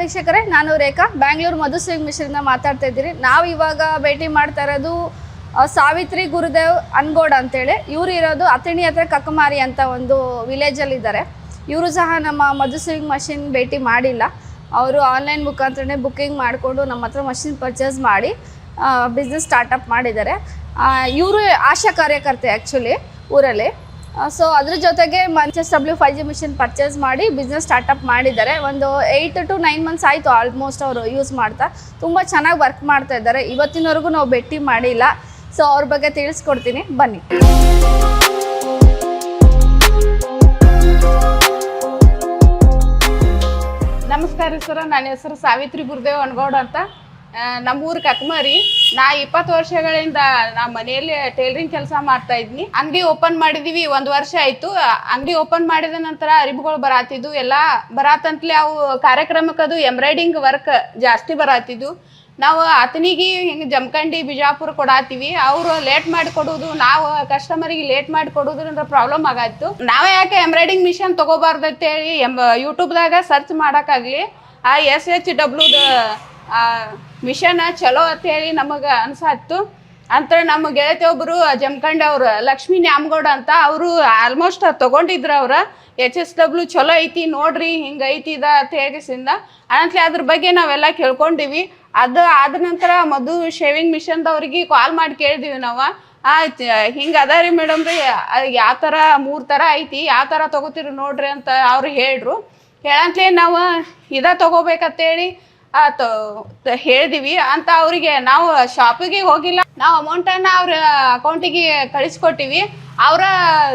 ವೀಕ್ಷಕರೇ, ನಾನು ರೇಖಾ, ಬ್ಯಾಂಗ್ಳೂರು ಮಧುಸ್ವಿಂಗ್ ಮಿಶ್ರಿಂದ ಮಾತಾಡ್ತಾ ಇದ್ದೀರಿ. ನಾವು ಇವಾಗ ಭೇಟಿ ಮಾಡ್ತಾ ಇರೋದು ಸಾವಿತ್ರಿ ಗುರುದೇವ್ ಅನ್ಗೋಡ್ ಅಂತೇಳಿ. ಇವರು ಇರೋದು ಅಥಣಿ ಹತ್ರ ಕಕ್ಕಮಾರಿ ಅಂತ ಒಂದು ವಿಲೇಜಲ್ಲಿದ್ದಾರೆ ಇವರು ಸಹ ನಮ್ಮ ಮಧುಸ್ವಿಂಗ್ ಮಷಿನ್ ಭೇಟಿ ಮಾಡಿಲ್ಲ. ಅವರು ಆನ್ಲೈನ್ ಮುಖಾಂತರನೇ ಬುಕ್ಕಿಂಗ್ ಮಾಡಿಕೊಂಡು ನಮ್ಮ ಹತ್ರ ಮಷಿನ್ ಪರ್ಚೇಸ್ ಮಾಡಿ ಬಿಸ್ನೆಸ್ ಸ್ಟಾರ್ಟಪ್ ಮಾಡಿದ್ದಾರೆ. ಇವರು ಆಶಾ ಕಾರ್ಯಕರ್ತೆ ಆ್ಯಕ್ಚುಲಿ ಊರಲ್ಲಿ. ಸೊ ಅದ್ರ ಜೊತೆಗೆ ಮಂಚಸ್ W five G machine purchase ಮಾಡಿ ಬಿಸ್ನೆಸ್ ಸ್ಟಾರ್ಟಪ್ ಮಾಡಿದ್ದಾರೆ. ಒಂದು ಏಯ್ಟ್ ಟು ನೈನ್ ಮಂತ್ಸ್ ಆಯಿತು ಆಲ್ಮೋಸ್ಟ್ ಅವರು ಯೂಸ್ ಮಾಡ್ತಾ. ತುಂಬ ಚೆನ್ನಾಗಿ ವರ್ಕ್ ಮಾಡ್ತಾ ಇದ್ದಾರೆ. ಇವತ್ತಿನವರೆಗೂ ನಾವು ಭೇಟಿ ಮಾಡಿಲ್ಲ. ಸೊ ಅವ್ರ ಬಗ್ಗೆ ತಿಳಿಸ್ಕೊಡ್ತೀನಿ. ಬನ್ನಿ. ನಮಸ್ಕಾರ ಸರ್. ನನ್ನ ಹೆಸರು ಸಾವಿತ್ರಿ ಗುರುದೇವ್ ಅನ್ಗೌಡ್ ಅಂತ. ನಮ್ಮೂರು ಕಕ್ಮರಿ. ನಾ ಇಪ್ಪತ್ತು ವರ್ಷಗಳಿಂದ ನಾ ಮನೆಯಲ್ಲಿ ಟೈಲರಿಂಗ್ ಕೆಲಸ ಮಾಡ್ತಾ ಇದ್ನಿ. ಅಂಗಡಿ ಓಪನ್ ಮಾಡಿದೀವಿ, ಒಂದ್ ವರ್ಷ ಆಯ್ತು. ಅಂಗಡಿ ಓಪನ್ ಮಾಡಿದ ನಂತರ ಅರಿಬುಗಳು ಬರಾತಿದ್ವು. ಎಲ್ಲ ಬರಾತಂತ್ಲೆ ಅವು ಕಾರ್ಯಕ್ರಮಕ್ಕದು ಎಂಬ್ರಾಯ್ಡಿಂಗ್ ವರ್ಕ್ ಜಾಸ್ತಿ ಬರಾತಿದ್ವು. ನಾವು ಆತನಿಗೆ ಹಿಂಗೆ ಜಮಖಂಡಿ, ಬಿಜಾಪುರ ಕೊಡಾತೀವಿ. ಅವರು ಲೇಟ್ ಮಾಡಿ ಕೊಡೋದು, ನಾವು ಕಸ್ಟಮರಿಗೆ ಲೇಟ್ ಮಾಡಿ ಕೊಡೋದ್ರಿಂದ ಪ್ರಾಬ್ಲಮ್ ಆಗಾಯ್ತು. ನಾವೇ ಯಾಕೆ ಎಂಬ್ರಾಯ್ಡಿಂಗ್ ಮಿಷನ್ ತಗೋಬಾರ್ದು ಅಂತೇಳಿ ಎಂಬ ಯೂಟ್ಯೂಬ್ದಾಗ ಸರ್ಚ್ ಮಾಡೋಕ್ಕಾಗಲಿ. ಆ ಎಸ್ ಎಚ್ ಡಬ್ಲ್ಯೂದ ಮಿಷನ್ ಚಲೋ ಅಂತೇಳಿ ನಮಗೆ ಅನ್ಸಾತ್ತು ಅಂತ ನಮ್ಮ ಗೆಳತಿ ಒಬ್ಬರು ಜಮಖಂಡ್ ಅವ್ರು, ಲಕ್ಷ್ಮೀ ನ್ಯಾಮಗೌಡ ಅಂತ ಅವರು ಆಲ್ಮೋಸ್ಟ್ ತಗೊಂಡಿದ್ರು ಅವ್ರ. ಎಚ್ ಎಸ್ ಡಬ್ಲ್ಯೂ ಚಲೋ ಐತಿ, ನೋಡ್ರಿ ಹಿಂಗೆ ಐತಿ ಇದ ಅಂತ ಹೇಳಿಸಿಂದ ಅದ್ರ ಬಗ್ಗೆ ನಾವೆಲ್ಲ ಕೇಳ್ಕೊಂಡಿವಿ. ಅದು ಆದ ನಂತರ ಮಧು ಶೇವಿಂಗ್ ಮಿಷನ್ದವ್ರಿಗೆ ಕಾಲ್ ಮಾಡಿ ಕೇಳಿದೀವಿ ನಾವು. ಆ ಹಿಂಗೆ ಅದ ರೀ ಮೇಡಮ್ ರೀ ಯಾವ ಥರ ಮೂರು ಥರ ಐತಿ, ಯಾವ ಥರ ತೊಗೋತೀರಿ ನೋಡ್ರಿ ಅಂತ ಅವ್ರು ಹೇಳ್ರು. ಹೇಳಂತಲೇ ನಾವು ಇದ ತಗೋಬೇಕಂತೇಳಿ ಆ, ತ- ತ- ಹೇಳಿದೀವಿ. ಅಂತ ಅವರಿಗೆ ನಾವು ಶಾಪಿಗೆ ಹೋಗಿಲ್ಲ. ನಾವು ಅಮೌಂಟನ್ನ ಅವ್ರ ಅಕೌಂಟಿಗೆ ಕಳಿಸ್ಕೊಟ್ಟಿವಿ. ಅವರ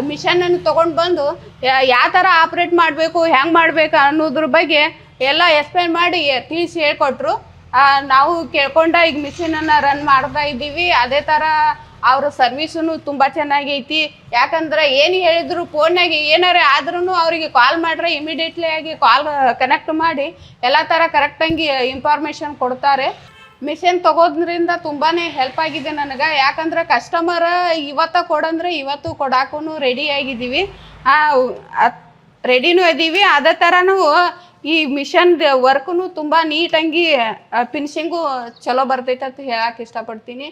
ಮಿಷನನ್ನು ತಗೊಂಡ್ ಬಂದು ಯಾವ ತರ ಆಪರೇಟ್ ಮಾಡಬೇಕು ಹೆಂಗ್ ಮಾಡಬೇಕು ಅನ್ನೋದ್ರ ಬಗ್ಗೆ ಎಲ್ಲ ಎಕ್ಸ್ಪ್ಲೇನ್ ಮಾಡಿ ತಿಳಿಸಿ ಹೇಳ್ಕೊಟ್ರು. ನಾವು ಕೇಳ್ಕೊಂಡ ಈಗ ಮಿಷಿನನ್ನು ರನ್ ಮಾಡ್ತಾ ಇದ್ದೀವಿ. ಅದೇ ಥರ ಅವ್ರ ಸರ್ವಿಸೂ ತುಂಬ ಚೆನ್ನಾಗೈತಿ. ಯಾಕಂದ್ರೆ ಏನು ಹೇಳಿದ್ರು ಫೋನ್ನಾಗೆ ಏನಾರ ಆದ್ರೂ ಅವರಿಗೆ ಕಾಲ್ ಮಾಡ್ರೆ ಇಮಿಡಿಯೇಟ್ಲಿ ಆಗಿ ಕಾಲ್ ಕನೆಕ್ಟ್ ಮಾಡಿ ಎಲ್ಲ ಥರ ಕರೆಕ್ಟಾಗಿ ಇನ್ಫಾರ್ಮೇಷನ್ ಕೊಡ್ತಾರೆ. ಮಿಷನ್ ತಗೋದ್ರಿಂದ ತುಂಬಾ ಹೆಲ್ಪ್ ಆಗಿದೆ ನನಗೆ. ಯಾಕಂದ್ರೆ ಕಸ್ಟಮರ್ ಇವತ್ತ ಕೊಡಂದ್ರೆ ಇವತ್ತು ಕೊಡಾಕೂ ರೆಡಿ ಆಗಿದ್ದೀವಿ ರೆಡಿನೂ ಇದ್ದೀವಿ ಅದೇ ಥರನೂ ಈ ಮಿಷನ್ ವರ್ಕ್ನು ತುಂಬ ನೀಟಾಗಿ ಫಿನಿಶಿಂಗು ಚಲೋ ಬರ್ತೈತೆ ಅಂತ ಹೇಳಕ್ಕೆ ಇಷ್ಟಪಡ್ತೀನಿ.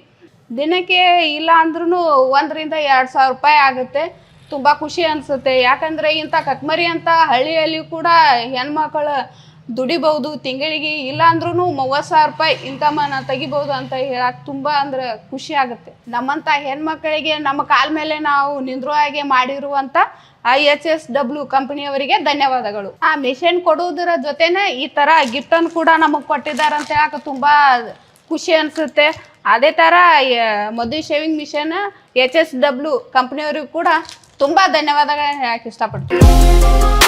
ದಿನಕ್ಕೆ ಇಲ್ಲ ಅಂದ್ರೂ ಒಂದರಿಂದ ಎರಡು ಸಾವಿರ ರೂಪಾಯಿ ಆಗುತ್ತೆ. ತುಂಬ ಖುಷಿ ಅನಿಸುತ್ತೆ. ಯಾಕಂದರೆ ಇಂಥ ಕಕ್ಮರಿ ಅಂತ ಹಳ್ಳಿಯಲ್ಲಿ ಕೂಡ ಹೆಣ್ಮಕ್ಳು ದುಡಿಬಹುದು, ತಿಂಗಳಿಗೆ ಇಲ್ಲ ಅಂದ್ರೂ ಮೂವತ್ತು ಸಾವಿರ ರೂಪಾಯಿ ಇನ್ಕಮನ್ನು ತೆಗಿಬೋದು ಅಂತ ಹೇಳಕ್ಕೆ ತುಂಬ ಅಂದ್ರೆ ಖುಷಿ ಆಗುತ್ತೆ. ನಮ್ಮಂಥ ಹೆಣ್ಮಕ್ಳಿಗೆ ನಮ್ಮ ಕಾಲ ಮೇಲೆ ನಾವು ನಿಂದ್ರೋ ಹಾಗೆ ಮಾಡಿರುವಂಥ ಐ ಎಚ್ ಎಸ್ ಡಬ್ಲ್ಯೂ ಕಂಪನಿಯವರಿಗೆ ಧನ್ಯವಾದಗಳು. ಆ ಮಿಷನ್ ಕೊಡುವುದರ ಜೊತೆನೆ ಈ ಥರ ಗಿಫ್ಟನ್ನು ಕೂಡ ನಮಗೆ ಕೊಟ್ಟಿದ್ದಾರೆ ಅಂತ ಹೇಳಕ್ಕೆ ತುಂಬ ಖುಷಿ ಅನಿಸುತ್ತೆ. ಅದೇ ಥರ Madhu shaving machine H S W ಕಂಪ್ನಿಯವ್ರಿಗೂ ಕೂಡ ತುಂಬ ಧನ್ಯವಾದಗಳನ್ನ ಹೇಳಕ್ಕೆ ಇಷ್ಟಪಡ್ತೀನಿ